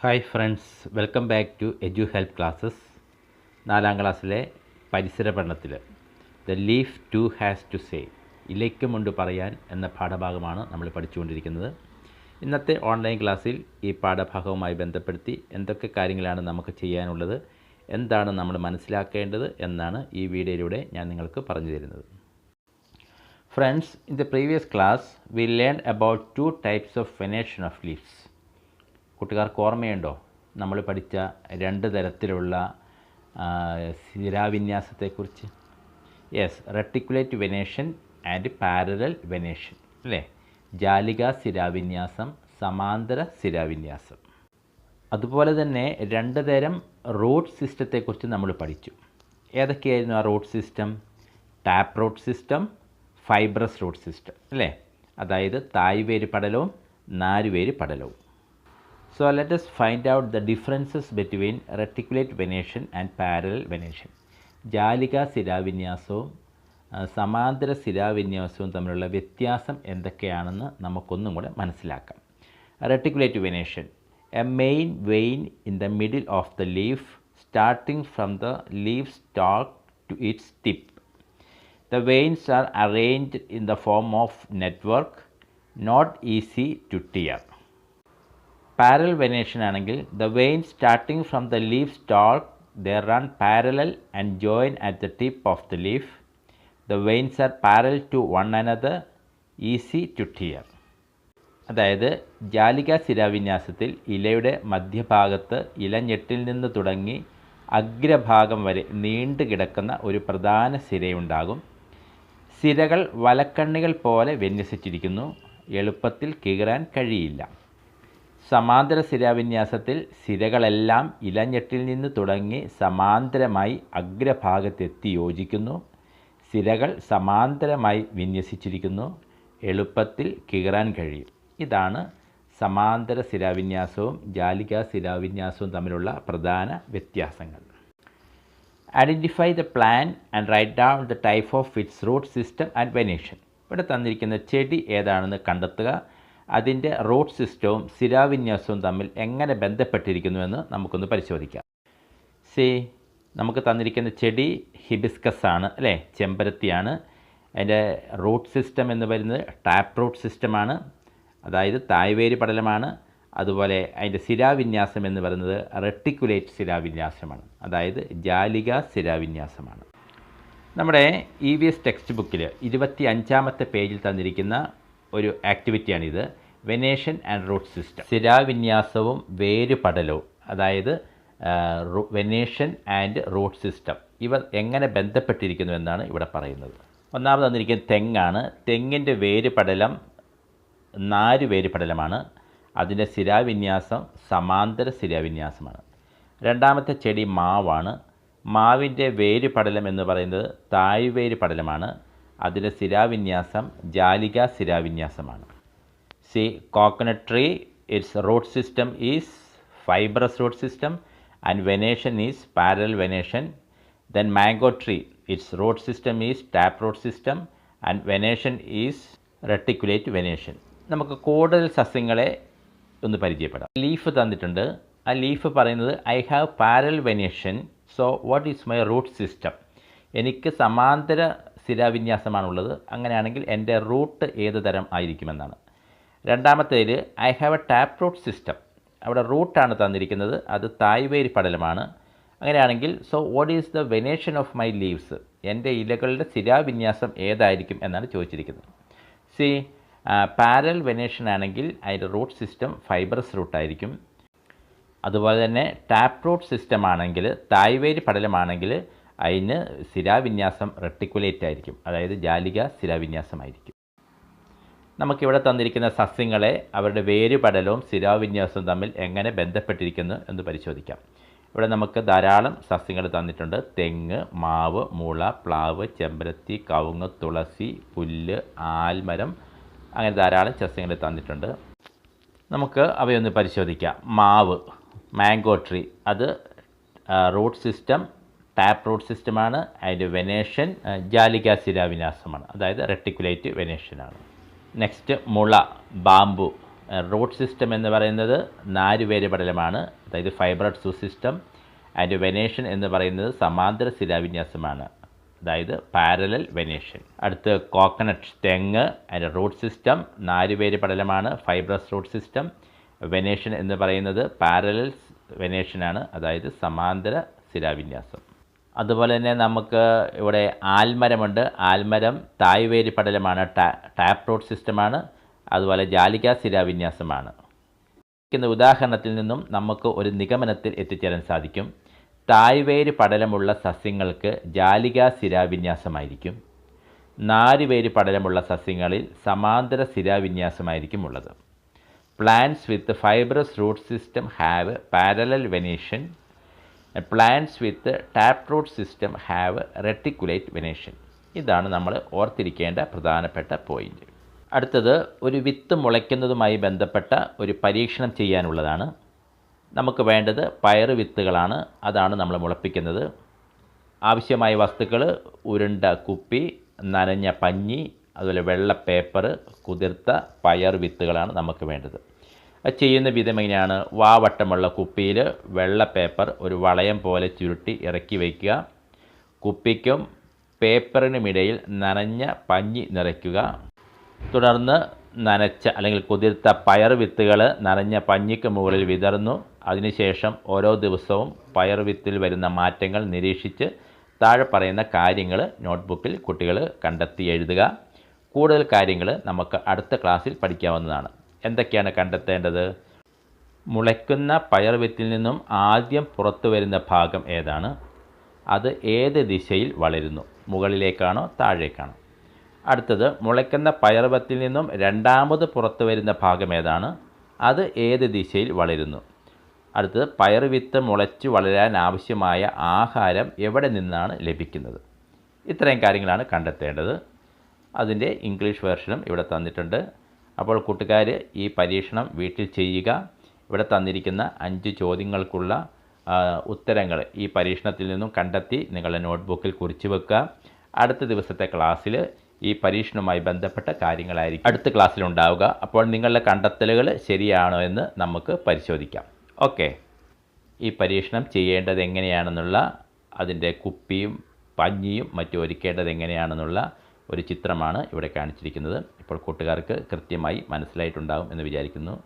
Hi friends welcome back to edu help classes നാലാം ക്ലാസ്സിലെ പരിസര പഠനത്തിൽ the leaf too has to say ഇലയ്ക്കുമുണ്ട് പറയാൻ എന്ന പാഠഭാഗമാണ് നമ്മൾ പഠിച്ചുകൊണ്ടിരിക്കുന്നത്. ഇന്നത്തെ ഓൺലൈൻ ക്ലാസ്സിൽ ഈ പാഠഭാഗവുമായി ബന്ധപ്പെടുത്തി എന്തൊക്കെ കാര്യങ്ങളാണ് നമുക്ക് ചെയ്യാനുള്ളത് എന്താണ് നമ്മൾ മനസ്സിലാക്കേണ്ടത് എന്നാണ് ഈ വീഡിയോയിലൂടെ ഞാൻ നിങ്ങൾക്ക് പറഞ്ഞു തരുന്നത്. Friends in the previous class we learn about two types of venation of leaves കൂട്ടുകാർക്ക് ഓർമ്മയുണ്ടോ? നമ്മൾ പഠിച്ച രണ്ട് തരത്തിലുള്ള സ്ഥിരാവിന്യാസത്തെക്കുറിച്ച്? Yes reticulate venation and parallel venation അല്ലേ? ജാലിക ശിരാവിന്യാസം സമാന്തര ശിരാവിന്യാസം അതുപോലെ തന്നെ രണ്ട് തരം റൂട്ട് സിസ്റ്റത്തെക്കുറിച്ച് നമ്മൾ പഠിച്ചു. ഏതൊക്കെയായിരുന്നു ആ root system? Tap root system fibrous root system അല്ലേ? അതായത് തായ്വേര് പടലവും നാരുവേര് പടലവും. So let us find out the differences between reticulate venation and parallel venation. ജാലിക ശിരാവിന്യാസവും ആ, സമാന്തര ശിരാവിന്യാസവും തമ്മിലുള്ള വ്യത്യാസം എന്തൊക്കെയാണെന്ന് നമുക്കൊന്നും കൂടെ മനസ്സിലാക്കാം reticulate venation a main vein in the middle of the leaf starting from the leaf stalk to its tip The veins are arranged in the form of network, not easy to tear. Parallel venation ആണെങ്കിൽ the vein starting from the leaf stalk the run parallel and join at the tip of the leaf the veins are parallel to one another easy to tear അതായത് ജാലിക ശിരാവിന്യാസത്തിൽ ഇലയുടെ മധ്യഭാഗത്ത് ഇലഞ്ഞെട്ടിൽ നിന്ന് തുടങ്ങി അഗ്രഭാഗം വരെ നീണ്ടു കിടക്കുന്ന ഒരു പ്രധാന സിരയുണ്ടാകും. സിരകൾ വലക്കണ്ണികൾ പോലെ വിന്യസിച്ചിരിക്കുന്നു. എളുപ്പത്തിൽ കീറാൻ കഴിയില്ല. സമാന്തര സിരാവിന്യാസത്തിൽ സിരകളെല്ലാം ഇലഞ്ഞെട്ടിൽ നിന്ന് തുടങ്ങി സമാന്തരമായി അഗ്രഭാഗത്തെത്തി യോജിക്കുന്നു. സിരകൾ സമാന്തരമായി വിന്യസിച്ചിരിക്കുന്നു. എളുപ്പത്തിൽ കീറാൻ കഴിയും. ഇതാണ് സമാന്തര സിരാവിന്യാസവും ജാലിക സിരാവിന്യാസവും തമ്മിലുള്ള പ്രധാന വ്യത്യാസങ്ങൾ. Identify the plant and write down the type of its root system and venation ഇവിടെ തന്നിരിക്കുന്ന ചെടി ഏതാണെന്ന് കണ്ടെത്തുക. അതിന്റെ റൂട്ട് സിസ്റ്റവും സ്ഥിരാവിന്യാസവും തമ്മിൽ എങ്ങനെ ബന്ധപ്പെട്ടിരിക്കുന്നുവെന്ന് നമുക്കൊന്ന് പരിശോധിക്കാം. സി നമുക്ക് തന്നിരിക്കുന്ന ചെടി ഹിബിസ്കസ് ആണ് അല്ലേ? ചെമ്പരത്തിയാണ്. അതിന്റെ റൂട്ട് സിസ്റ്റം എന്ന് പറയുന്നത് ടാപ്പ് റൂട്ട് സിസ്റ്റമാണ് അതായത് തായ്വേര് പടലമാണ്. അതുപോലെ അതിന്റെ സ്ഥിരാവിന്യാസം എന്ന് പറയുന്നത് റെട്ടിക്കുലേറ്റ് സ്ഥിരാവിന്യാസമാണ്. അതായത് ജാലിക സ്ഥിരാവിന്യാസമാണ്. നമ്മുടെ ഇ വി എസ് ടെക്സ്റ്റ് ബുക്കിൽ ഇരുപത്തി അഞ്ചാമത്തെ പേജിൽ തന്നിരിക്കുന്ന ഒരു ആക്ടിവിറ്റിയാണിത്. വെനേഷൻ ആൻഡ് റൂട്ട് സിസ്റ്റം സ്ഥിരാവിന്യാസവും വേരുപടലവും അതായത് വെനേഷൻ ആൻഡ് റൂട്ട് സിസ്റ്റം ഇവ എങ്ങനെ ബന്ധപ്പെട്ടിരിക്കുന്നു എന്നാണ് ഇവിടെ പറയുന്നത്. ഒന്നാമത് തന്നിരിക്കുന്നത് തെങ്ങാണ്. തെങ്ങിന്റെ വേരുപടലം നാല് വേരുപടലമാണ്. അതിന്റെ സ്ഥിരാവിന്യാസം സമാന്തര സ്ഥിരാവിന്യാസമാണ്. രണ്ടാമത്തെ ചെടി മാവാണ്. മാവിന്റെ വേര് പടലം എന്ന് പറയുന്നത് തായ്വേര് പടലമാണ് അതിന്റെ ശിരാവിന്യാസം ജാലിക ശിരാവിന്യാസമാണ് see coconut tree its root system is fibrous root system and venation is parallel venation then mango tree its root system is tap root system and venation is reticulate venation നമുക്ക് കൂടുതൽ സസ്യങ്ങളെ ഒന്ന് പരിചയപ്പെടാം. ലീഫ് തന്നിട്ടുണ്ട്. ആ leaf പറയുന്നത് I have parallel venation so what is my root system എനിക്ക് സമാന്തര സ്ഥിരാവിന്യാസമാണുള്ളത്. അങ്ങനെയാണെങ്കിൽ എന്റെ റൂട്ട് ഏത് തരം ആയിരിക്കുമെന്നാണ്. രണ്ടാമത്തേതിൽ I have a tap root system. അവിടെ റൂട്ടാണ് തന്നിരിക്കുന്നത്. അത് തായ്വേര് പടലമാണ്. അങ്ങനെയാണെങ്കിൽ so what is the venation of my leaves എന്റെ ഇലകളുടെ സ്ഥിരാവിന്യാസം ഏതായിരിക്കും എന്നാണ് ചോദിച്ചിരിക്കുന്നത്. സി പാരൽ വെനേഷൻ ആണെങ്കിൽ അതിന്റെ റൂട്ട് സിസ്റ്റം ഫൈബറസ് റൂട്ടായിരിക്കും അതുപോലെ തന്നെ ടാപ്പ് റൂട്ട് സിസ്റ്റം ആണെങ്കിൽ തായ്വേര് പടലമാണെങ്കിൽ അതിന് സ്ഥിരാവിന്യാസം റെട്ടിക്കുലേറ്റ് ആയിരിക്കും. അതായത് ജാലിക സ്ഥിരാവിന്യാസമായിരിക്കും. നമുക്കിവിടെ തന്നിരിക്കുന്ന സസ്യങ്ങളെ അവരുടെ വേരുപടലവും സ്ഥിരാവിന്യാസവും തമ്മിൽ എങ്ങനെ ബന്ധപ്പെട്ടിരിക്കുന്നു എന്ന് പരിശോധിക്കാം. ഇവിടെ നമുക്ക് ധാരാളം സസ്യങ്ങൾ തന്നിട്ടുണ്ട്. തെങ്ങ് മാവ് മുള പ്ലാവ് ചെമ്പരത്തി കവുങ്ങ് തുളസി പുല്ല് ആൽമരം അങ്ങനെ ധാരാളം സസ്യങ്ങൾ തന്നിട്ടുണ്ട്. നമുക്ക് അവയൊന്ന് പരിശോധിക്കാം. മാവ് മാംഗോ ട്രീ അത് റൂട്ട് സിസ്റ്റം ടാപ്പ് റൂട്ട് സിസ്റ്റമാണ് അതിന്റെ വെനേഷൻ ജാലികാസിര ശിരാവിന്യാസമാണ് അതായത് റെട്ടിക്കുലേറ്റ് വെനേഷനാണ് നെക്സ്റ്റ് മുള ബാമ്പു റൂട്ട് സിസ്റ്റം എന്ന് പറയുന്നത് നാലുപേര് പടലമാണ് അതായത് ഫൈബ്രഡ് സൂ സിസ്റ്റം ആൻഡ് വെനേഷൻ എന്ന് പറയുന്നത് സമാന്തര ശിലാവിന്യാസമാണ് അതായത് പാരലൽ വെനേഷൻ അടുത്ത് കോക്കനട്ട് തെങ്ങ് അതിന്റെ റൂട്ട് സിസ്റ്റം നാലുപേര് പടലമാണ് ഫൈബ്രസ് റൂട്ട് സിസ്റ്റം വെനേഷൻ എന്ന് പറയുന്നത് പാരലൽ വെനേഷനാണ് അതായത് സമാന്തര ശിലാവിന്യാസം അതുപോലെ തന്നെ നമുക്ക് ഇവിടെ ആൽമരമുണ്ട്. ആൽമരം തായ്വേരി പടലമാണ് ടാപ്പ് റൂട്ട് സിസ്റ്റമാണ്. അതുപോലെ ജാലിക സ്ഥിരാവിന്യാസമാണ് ഉദാഹരണത്തിൽ നിന്നും നമുക്ക് ഒരു നിഗമനത്തിൽ എത്തിച്ചേരാൻ സാധിക്കും. തായ്വേര് പടലമുള്ള സസ്യങ്ങൾക്ക് ജാലിക സ്ഥിരാവിന്യാസമായിരിക്കും നാരുവേരി പടലമുള്ള സസ്യങ്ങളിൽ സമാന്തര സ്ഥിരാവിന്യാസമായിരിക്കും ഉള്ളത്. Plants with fibrous root system have parallel venation plants with tap root system have reticulate venation ഇതാണ് നമ്മൾ ഓർത്തിരിക്കേണ്ട പ്രധാനപ്പെട്ട പോയിന്റ് അടുത്തത് ഒരു വിത്ത് മുളയ്ക്കുന്നതുമായി ബന്ധപ്പെട്ട ഒരു പരീക്ഷണം ചെയ്യാനുള്ളതാണ്. നമുക്ക് വേണ്ടത് പയറ് വിത്തുകളാണ്. അതാണ് നമ്മൾ മുളപ്പിക്കുന്നത്. ആവശ്യമായ വസ്തുക്കൾ ഉരുണ്ട കുപ്പി നനഞ്ഞ പഞ്ഞി അതുപോലെ വെള്ള പേപ്പർ കുതിർത്ത പയർ വിത്തുകളാണ് നമുക്ക് വേണ്ടത്. ചെയ്യുന്ന വിധം എങ്ങനെയാണ്? വാവട്ടമുള്ള കുപ്പിയിൽ വെള്ള പേപ്പർ ഒരു വളയം പോലെ ചുരുട്ടി ഇറക്കി വയ്ക്കുക. കുപ്പിക്കും പേപ്പറിനുമിടയിൽ നനഞ്ഞ പഞ്ഞി നിറയ്ക്കുക. തുടർന്ന് നനച്ച അല്ലെങ്കിൽ കുതിർത്ത പയർ വിത്തുകൾ നനഞ്ഞ പഞ്ഞിക്ക് മുകളിൽ വിതർന്നു അതിനുശേഷം ഓരോ ദിവസവും പയർ വിത്തിൽ വരുന്ന മാറ്റങ്ങൾ നിരീക്ഷിച്ച് താഴെ പറയുന്ന കാര്യങ്ങൾ നോട്ട്ബുക്കിൽ കുട്ടികൾ കണ്ടെത്തി എഴുതുക. കൂടുതൽ കാര്യങ്ങൾ നമുക്ക് അടുത്ത ക്ലാസ്സിൽ പഠിക്കാവുന്നതാണ്. എന്തൊക്കെയാണ് കണ്ടെത്തേണ്ടത്? മുളയ്ക്കുന്ന പയർ വിത്തിൽ നിന്നും ആദ്യം പുറത്തു വരുന്ന ഭാഗം ഏതാണ്? അത് ഏത് ദിശയിൽ വളരുന്നു? മുകളിലേക്കാണോ താഴേക്കാണോ? അടുത്തത് മുളയ്ക്കുന്ന പയർവത്തിൽ നിന്നും രണ്ടാമത് പുറത്തു വരുന്ന ഭാഗം ഏതാണ്? അത് ഏത് ദിശയിൽ വളരുന്നു? അടുത്തത് പയർ വിത്ത് മുളച്ച് വളരാൻ ആവശ്യമായ ആഹാരം എവിടെ നിന്നാണ് ലഭിക്കുന്നത്? ഇത്രയും കാര്യങ്ങളാണ് കണ്ടെത്തേണ്ടത്. അതിന്റെ ഇംഗ്ലീഷ് വേർഷനും ഇവിടെ തന്നിട്ടുണ്ട്. അപ്പോൾ കൂട്ടുകാർ ഈ പരീക്ഷണം വീട്ടിൽ ചെയ്യുക. ഇവിടെ തന്നിരിക്കുന്ന അഞ്ച് ചോദ്യങ്ങൾക്കുള്ള ഉത്തരങ്ങൾ ഈ പരീക്ഷണത്തിൽ നിന്നും കണ്ടെത്തി നിങ്ങളുടെ നോട്ട്ബുക്കിൽ കുറിച്ച് വെക്കുക. അടുത്ത ദിവസത്തെ ക്ലാസ്സിൽ ഈ പരീക്ഷണവുമായി ബന്ധപ്പെട്ട കാര്യങ്ങളായിരിക്കും. അടുത്ത ക്ലാസ്സിൽ ഉണ്ടാവുക. അപ്പോൾ നിങ്ങളുടെ കണ്ടെത്തലുകൾ ശരിയാണോ എന്ന് നമുക്ക് പരിശോധിക്കാം. ഓക്കെ. ഈ പരീക്ഷണം ചെയ്യേണ്ടത് എങ്ങനെയാണെന്നുള്ള അതിന്റെ കുപ്പിയും പഞ്ഞിയും മറ്റും ഒരുക്കേണ്ടത് എങ്ങനെയാണെന്നുള്ള ഒരു ചിത്രമാണ് ഇവിടെ കാണിച്ചിരിക്കുന്നത്. ഇപ്പോൾ കൂട്ടുകാർക്ക് കൃത്യമായി മനസ്സിലായിട്ടുണ്ടാകും എന്ന് വിചാരിക്കുന്നു.